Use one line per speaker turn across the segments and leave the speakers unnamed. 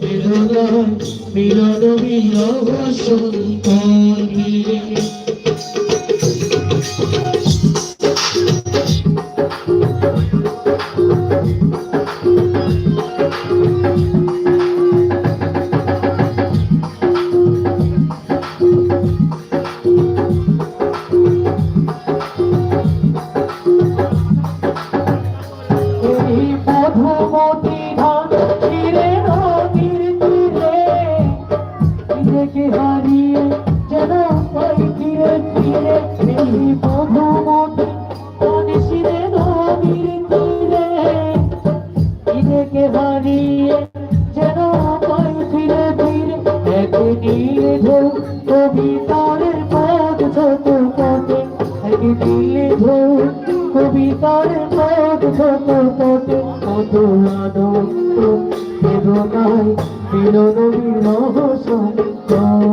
বেদনায় মিলন বিরহ সংকটে নিজেকে হারিয়ে যেন পাই ফিরে ফিরে এক নীল ঢেউ কবিতার পথ ছোট পথে, এক নীল ঢেউ কবিতার পথ ছোট পথে, কত আনন্দ, বেদনায় মিলন বিরহ সংকটে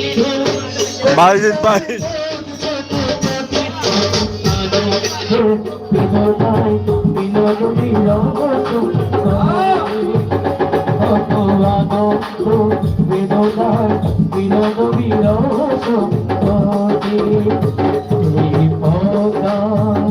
নীল
বাইজিৎ ভাই
হাজার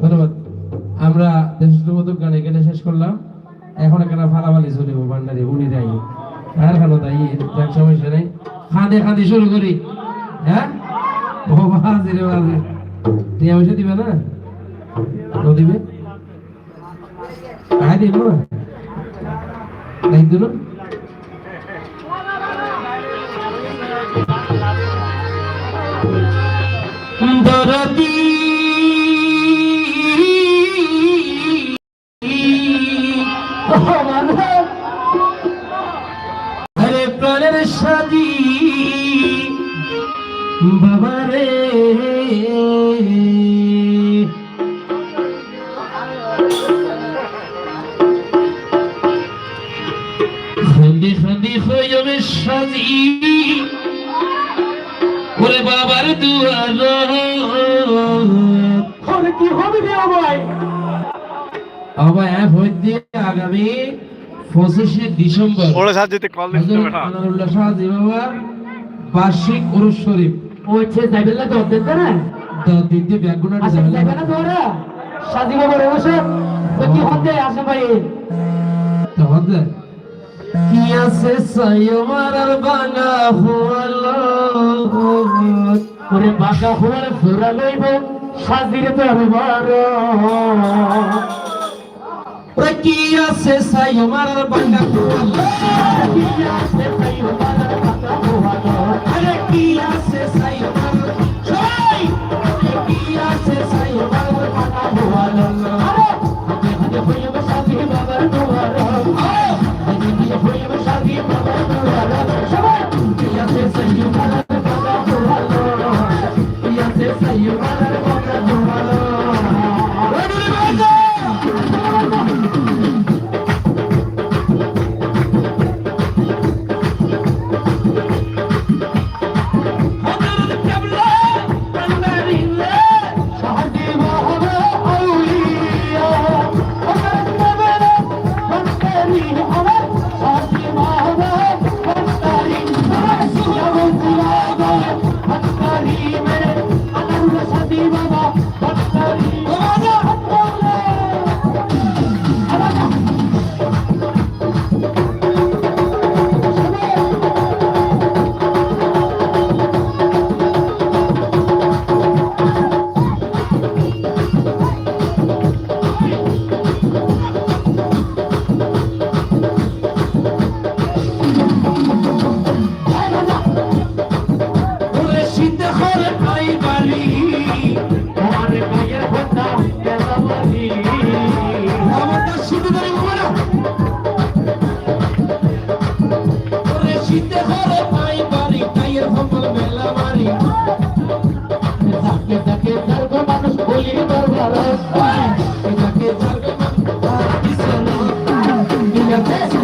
ধন্যবাদ। আমরা দেশমতো গান এখানে শেষ করলাম এখন এখানে ফালাফালি চলিব ভান্ডারি উনি যাই আর খানো তাই যাক সমস্যা নেই খাঁদি শুরু করি। হ্যাঁ? ও বাজে দিবে না? দিবে? আয়
ফন্দি ফন্দি হয়ে সাজি। ওরে বাবার দুয়ার ওরে কি হবে রে আমায়?
আবার অ্যাপ হইতে আগামী পঁচিশে ডিসেম্বর।
ওরা সাজিতে কল দিতে বেটা।
বার্ষিক উরুস শরীফ।
ওইছে যাইবেন না দর দেন না?
ব্যাগুনাটি
আসে
যাবে।
যাইবে না তোরা সাজি বাবার অবশ্য তো কি হতে আসে ভাই?
তো হতে। কি আছে সাইমার বাঙা হলো
ওরে বাঁকা হওয়ার ফোরা লইব সাজির দরবার
ওরে কি আছে সাইমার বাঙা হলো আরে কি আছে আর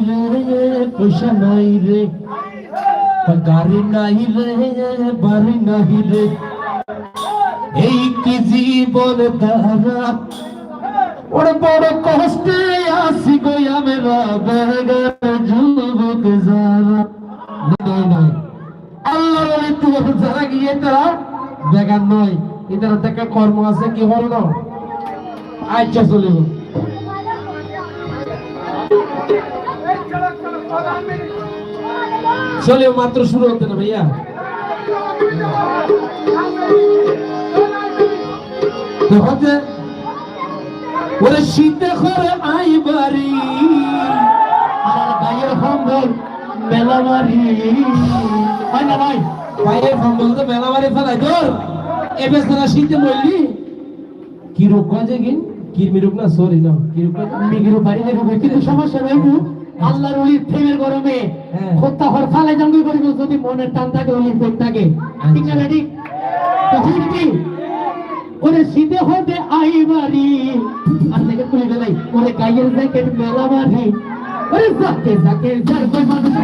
রে নাই রে নাই রে নাই রে এই কি জীবন তারা ওরে বড় কষ্টে আসি আমরা বেগার যুবক যারা আল্লাহ বলে যারা গিয়ে তারা বেগার নয় এদের দেখা কর্ম আছে কি হল না আচ্ছা চলে চলে মাত্র শুরু হতে না ভাইয়া? তো ওরে শীতে করে আই বাড়ি
আমার গায়ের সম্বল মেলা মারি। হয় না ভাই?
পায়ের সম্বল তো মেলা মারি ফেলাই তোর। এবে সারা শীতে মরলি। কি রোগ কাজে গিন কিরমি রোগ না সরি না কি রোগ কাজে
মিগির কিন্তু সমস্যা নেই। আল্লাহর অলির প্রেমের গরমে
হ্যাঁ।
হত্যা হর ফালে জঙ্গি করিব যদি মনের টান থাকে অলির প্রেম থাকে। ঠিক না ঠিক তখন কি? ওরে শীতে হতে আই বাড়ি আর থেকে তুলে বেলাই ওরে গাইয়ের জ্যাকেট মেলা বাড়ি ওরে যার কই মানুষ?